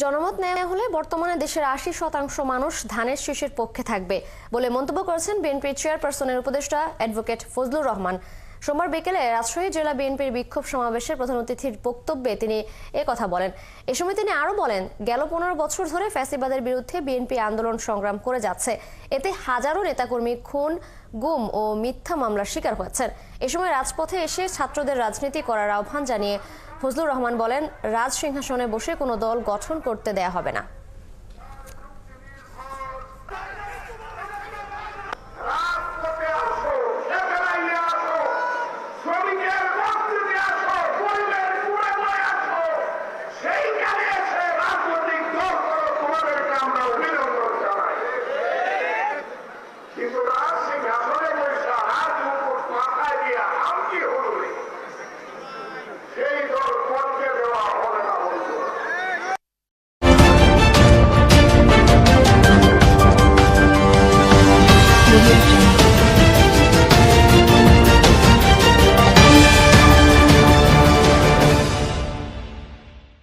জনমত নেওয়া হলে বর্তমানে দেশের আশি শতাংশ মানুষ ধানের শীষের পক্ষে থাকবে বলে মন্তব্য করেছেন বিএনপির চেয়ারপারসনের উপদেষ্টা অ্যাডভোকেট ফজলুর রহমান। সোমবার বিকেলে রাজশাহী জেলা বিএনপির বিক্ষোভ সমাবেশের প্রধান অতিথির বক্তব্যে তিনি কথা বলেন। এ সময় তিনি আরও বলেন, গেল পনেরো বছর ধরে ফ্যাসিবাদের বিরুদ্ধে বিএনপি আন্দোলন সংগ্রাম করে যাচ্ছে। এতে হাজারো নেতাকর্মী খুন, গুম ও মিথ্যা মামলার শিকার হয়েছেন। এ সময় রাজপথে এসে ছাত্রদের রাজনীতি করার আহ্বান জানিয়ে ফজলুর রহমান বলেন রাজ সিংহাসনে বসে কোনো দল গঠন করতে দেয়া হবে না। removed